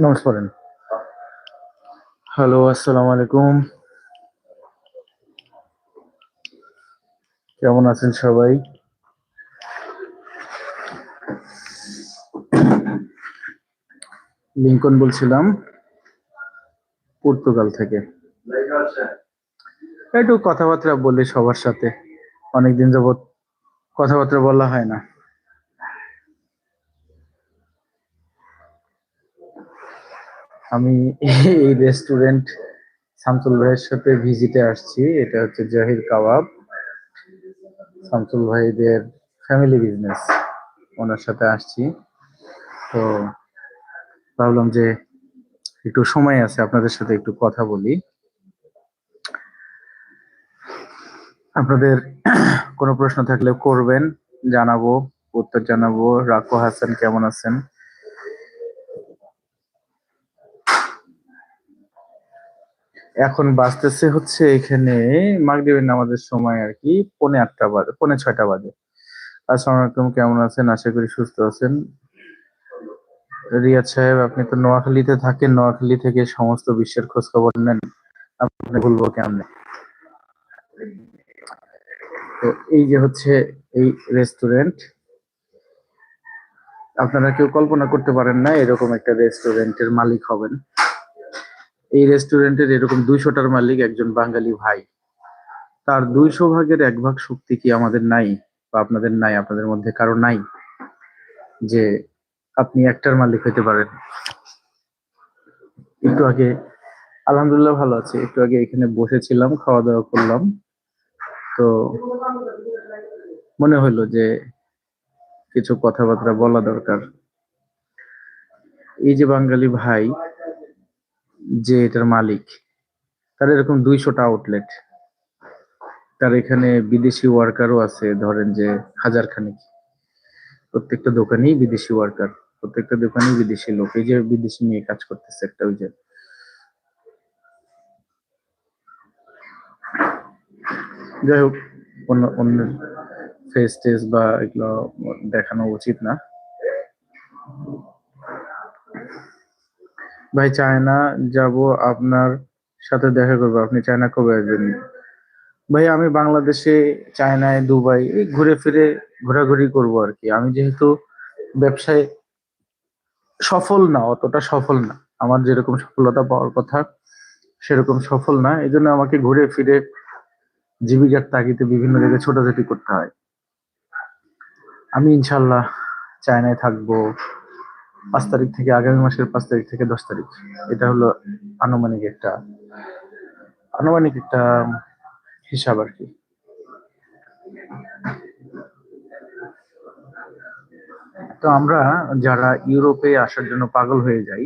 নামাজ হ্যালো আসসালামু আলাইকুম। কেমন আছেন সবাই? লিঙ্কন বলছিলাম, পর্তুগাল থেকে। একটু কথাবার্তা বলি সবার সাথে। অনেকদিন যাবত কথাবার্তা বলা হয় না। আমি এই রেস্টুরেন্ট শামসুল ভাইয়ের সাথে ভিজিটে আসছি। এটা হচ্ছে জাহির কাবাব। শামসুল ভাইদের ফ্যামিলি বিজনেস ওনার সাথে আসছি। তো ভাবলাম যে একটু সময় আছে, আপনাদের সাথে একটু কথা বলি। আপনাদের কোনো প্রশ্ন থাকলে করবেন, জানাব, উত্তর জানাব। রাকু হাসান, কেমন আছেন? এখন বাজতেছে হচ্ছে এখানে মাগরিবের নামাজের সময় আর কি, পনে আটটা বাজে, পনে ছয়টা বাজে। আসসালামু আলাইকুম, কেমন আছেন? আশা করি সুস্থ আছেন। রিয়াদ সাহেব, আপনি তো নোয়াখালীতে থাকেন, নোয়াখালী থেকে সমস্ত বিশ্বের খোঁজ খবর নেন। আপনি বলব কেমনে? তো এই যে হচ্ছে এই রেস্টুরেন্ট আপনারা কেউ কল্পনা করতে পারেন না, এরকম একটা রেস্টুরেন্টের মালিক হবেন। এই রেস্টুরেন্টের এরকম দুইশোটার মালিক একজন বাঙালি ভাই। তার দুইশো ভাগের এক ভাগ শক্তি কি আমাদের নাই বা আপনাদের নাই, আপনাদের মধ্যে কারও নাই? যে আপনি একটার মালিক হতে পারেন। একটু আগে, আলহামদুলিল্লাহ ভালো আছে। একটু আগে এখানে বসেছিলাম খাওয়া দাওয়া করলাম। তো মনে হলো যে কিছু কথাবার্তা বলা দরকার। এই যে বাঙালি ভাই যে এটার মালিক, তার এরকম দুইশোটা আউটলেট তার এখানে বিদেশি ওয়ার্কারও আছে, ধরেন যে হাজার খানিক প্রত্যেকটা দোকানেই বিদেশি ওয়ার্কার প্রত্যেকটা দোকানেই বিদেশি লোক। এই যে বিদেশি নিয়ে কাজ করতেছে একটা ওই যে। যাই হোক, অন্য অন্য ফেস টেস বা এগুলো দেখানো উচিত না। ভাই, চায়না যাব আপনার সাথে দেখা করব। আপনি চায়না কবে আসবেন? ভাই, আমি বাংলাদেশে, চায়নায়, দুবাই, এই ঘুরে ফিরে ঘোরাঘুরি করব আর কি। আমি যেহেতু ব্যবসায় সফল না, অতটা সফল না। আমার যেরকম সফলতা পাওয়ার কথা, সেরকম সফল না। এই জন্য আমাকে ঘুরে ফিরে জীবিকার তাগিদে বিভিন্ন জায়গায় ছোটাছুটি করতে হয়। আমি ইনশাল্লাহ চায়নায় থাকব। পাঁচ তারিখ থেকে, আগামী মাসের পাঁচ তারিখ থেকে দশ তারিখ। এটা হলো আনুমানিক একটা আনুমানিক একটা হিসাব আর কি। তো আমরা যারা ইউরোপে আসার জন্য পাগল হয়ে যাই,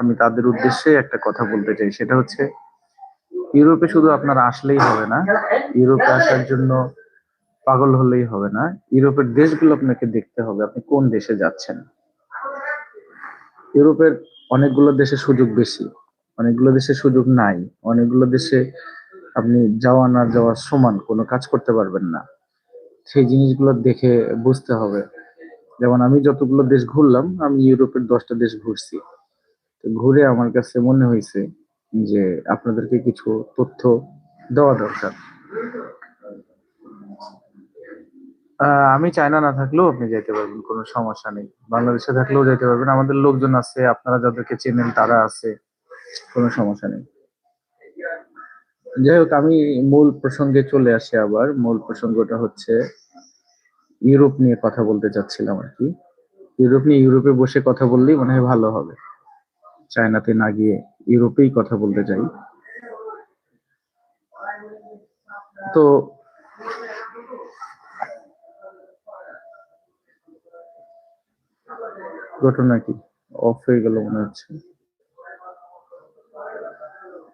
আমি তাদের উদ্দেশ্যে একটা কথা বলতে চাই। সেটা হচ্ছে, ইউরোপে শুধু আপনার আসলেই হবে না, ইউরোপে আসার জন্য পাগল হলেই হবে না। ইউরোপের দেশগুলো আপনাকে দেখতে হবে, আপনি কোন দেশে যাচ্ছেন? ইউরোপের অনেকগুলো দেশে সুযোগ বেশি, অনেকগুলো দেশে সুযোগ নাই, অনেকগুলো দেশে আপনি যাওয়া না যাওয়া সমান কোনো কাজ করতে পারবেন না। সেই জিনিসগুলো দেখে বুঝতে হবে। যেমন আমি যতগুলো দেশ ঘুরলাম, আমি ইউরোপের দশটা দেশ ঘুরছি। ঘুরে আমার কাছে মনে হয়েছে যে আপনাদেরকে কিছু তথ্য দেওয়া দরকার। আমি চায়না না থাকলেও আপনি যাইতে পারবেন, কোনো সমস্যা নেই। বাংলাদেশে থাকলেও যাইতে পারবেন। আমাদের লোকজন আছে, আপনারা যাদেরকে চেনেন তারা আছে, কোনো সমস্যা নেই। যাই হোক, আমি মূল প্রসঙ্গে চলে আসি আবার। মূল প্রসঙ্গটা হচ্ছে, ইউরোপ নিয়ে কথা বলতে চাচ্ছিলাম আর কি। ইউরোপ নিয়ে ইউরোপে বসে কথা বললেই মনে হয় ভালো হবে। চায়নাতে না গিয়ে ইউরোপেই কথা বলতে চাই তো ঘটনা কি অফ হয়ে গেল মনে হচ্ছে।